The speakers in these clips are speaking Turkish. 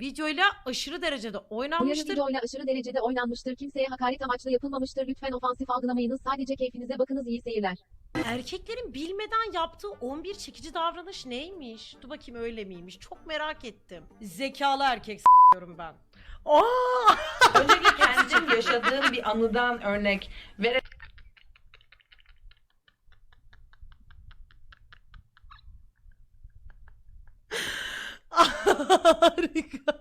Videoyla aşırı derecede Uyarı oynanmıştır. videoyla aşırı derecede oynanmıştır. Kimseye hakaret amaçlı yapılmamıştır. Lütfen ofansif algılamayınız. Sadece keyfinize bakınız. İyi seyirler. Erkeklerin bilmeden yaptığı 11 çekici davranış neymiş? Dur bakayım öyle miymiş? Çok merak ettim. Zekalı erkek s**yorum ben. Aa! Öncelikle kendim yaşadığım bir anıdan örnek vererek Harika.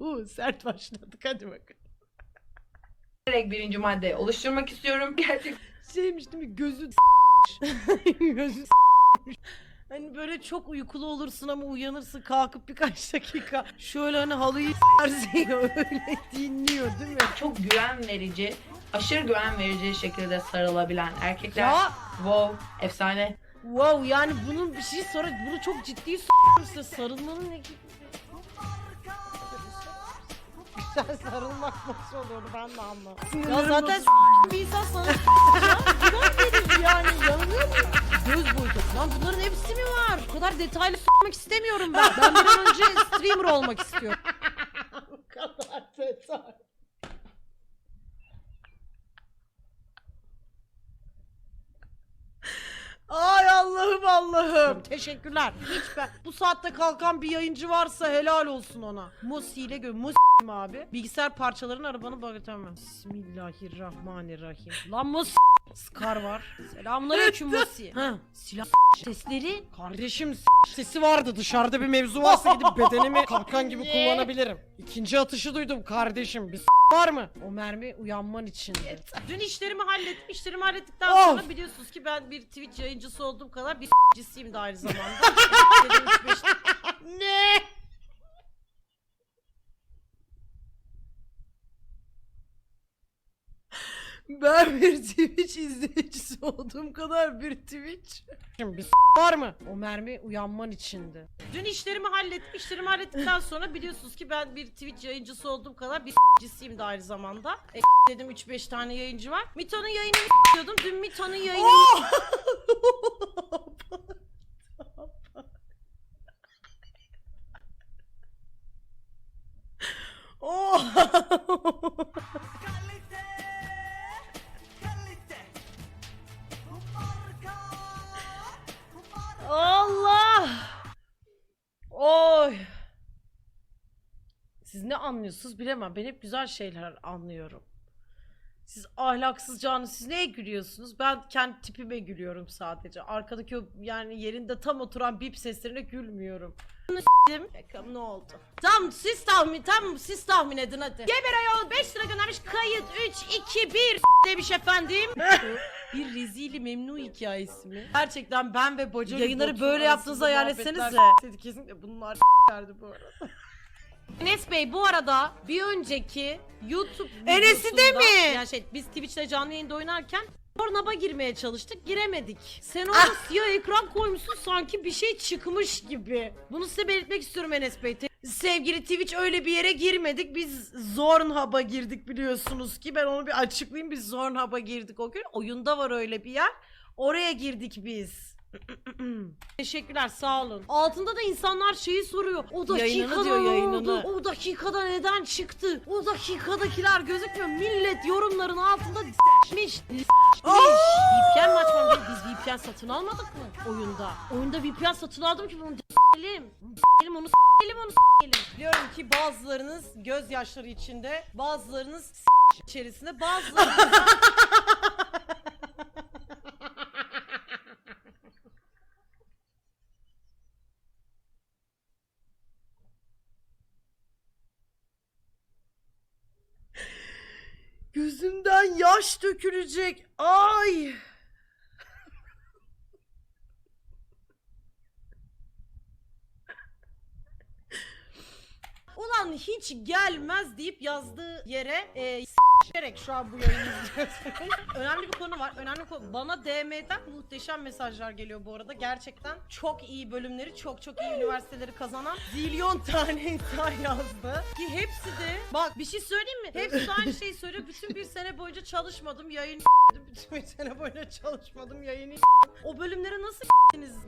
Uu, sert başladık hadi bakalım. birinci madde oluşturmak istiyorum. Gerçek Şeymiş değil mi? Gözü Gözü Hani böyle çok uykulu olursun ama uyanırsın kalkıp birkaç dakika şöyle hani halıyı s**ersin öyle dinliyor değil mi? çok güven verici, aşırı güven verici şekilde sarılabilen erkekler. Ya Wow, efsane. Wow yani bunun bir şey sonra bunu çok ciddi s**yorsa sarılmanın ne gibi? Güzel sarılmak nasıl olur ben de anlamadım. Ya zaten s- bir insan sana s- yani yanılıyor mu? Göz boyutu. Lan bunların hepsi mi var? Bu kadar detaylı s**mak istemiyorum ben. Ben bir an önce streamer olmak istiyorum. Bu kadar detay. Ay Allah'ım. Teşekkürler. Hiç ben bu saatte kalkan bir yayıncı varsa helal olsun ona. Musi ile gö Musi abi? Bilgisayar parçalarını arabanı bagatamam. Bismillahirrahmanirrahim. Lan Musi. Scar var. Selamünaleyküm. Ha, silah sesleri. Kardeşim sesi vardı. Dışarıda bir mevzu varsa gidip bedenimi kalkan gibi kullanabilirim. İkinci atışı duydum kardeşim. Bir var mı? O mermi uyanman için. Dün işlerimi hallettim. İşlerimi hallettikten sonra biliyorsunuz ki ben bir Twitch yayıncısı olduğum kadar bir cisiyim de aynı zamanda. Dedim üç beş- ne? Ben bir Twitch izleyicisi olduğum kadar bir Twitch. Şimdi bir var mı? O mermi uyanman içindi. Dün işlerimi hallettim. İşlerimi hallettikten sonra biliyorsunuz ki ben bir Twitch yayıncısı olduğum kadar bir cisiyim de aynı zamanda. E, dedim 3-5 tane yayıncı var. Mito'nun yayınını diyordum. Dün Mito'nun yayını... Oh! ne anlıyorsunuz bilemem. Ben hep güzel şeyler anlıyorum. Siz ahlaksızcağını siz neye gülüyorsunuz? Ben kendi tipime gülüyorum sadece. Arkadaki o yani yerinde tam oturan bip seslerine gülmüyorum. Bakalım ne oldu? Tam siz tahmin tam siz tahmin edin hadi. Geber ayol 5 lira göndermiş. Kayıt 3 2 1 demiş efendim. bir rezili memnu hikayesi mi? Gerçekten ben ve Bacı yayınları böyle yaptığınızı hayal etsenize. Kesinlikle bunlar s**lerdi bu arada. Enes Bey bu arada bir önceki YouTube Enes'i de videosunda- mi? Yani şey biz Twitch'te canlı yayında oynarken Pornhub'a girmeye çalıştık giremedik. Sen orada siyah ekran koymuşsun sanki bir şey çıkmış gibi. Bunu size belirtmek istiyorum Enes Bey. Te- Sevgili Twitch öyle bir yere girmedik. Biz Zornhub'a girdik biliyorsunuz ki. Ben onu bir açıklayayım. Biz Zornhub'a girdik o gün. Oyunda var öyle bir yer. Oraya girdik biz. Teşekkürler sağ olun. Altında da insanlar şeyi soruyor. O dakikada Yayınını diyor, ne yayınını. oldu? O dakikada neden çıktı? O dakikadakiler gözükmüyor. Millet yorumların altında s**miş. s**miş. VPN mi açmam gerek? Biz VPN satın almadık mı oyunda? Oyunda VPN satın aldım ki bunu s**elim. S**elim onu s**elim onu s**elim. Diyorum ki bazılarınız gözyaşları içinde, bazılarınız s*** içerisinde, bazılarınız Gözümden yaş dökülecek. Ay. Ulan hiç gelmez deyip yazdığı yere e, s**erek şu an bu yayını izliyorsunuz. önemli bir konu var. Önemli bir konu. Bana DM'den muhteşem mesajlar geliyor bu arada. Gerçekten çok iyi bölümleri, çok çok iyi üniversiteleri kazanan zilyon tane insan yazdı. Ki hepsi de bak bir şey söyleyeyim mi? Hepsi aynı şeyi söylüyor. Bütün bir sene boyunca çalışmadım. Yayın bütün bir sene boyunca çalışmadım. Yayını o bölümleri nasıl?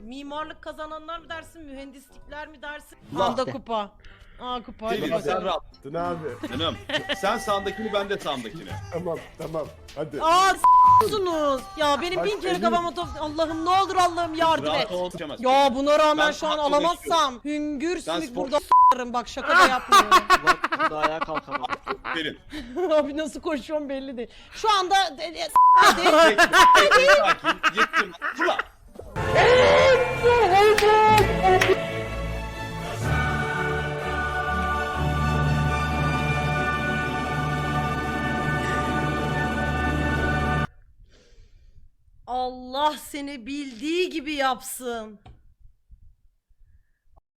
Mimarlık kazananlar mı dersin? Mühendislikler mi dersin? Anda kupa. Aa kupa. hadi Pelin bakalım. sen rahat. Dün abi. Canım sen sağındakini ben de sağımdakini. Tamam tamam. Hadi. Aa s**sunuz. Ya benim Bak, bin kere Emin- kafama top... Allah'ım ne olur Allah'ım yardım et. Rahat ol. Geçemez. Ya buna rağmen Ben şu an hakkımı alamazsam hüngür sümük spor- burada s**arım bak şaka da yapmıyorum. Bak daha ayağa kalkamadım. Pelin. Abi nasıl koşuyorum belli değil. Şu anda de- de- sakin. Yettim. Fırla. Allah seni bildiği gibi yapsın.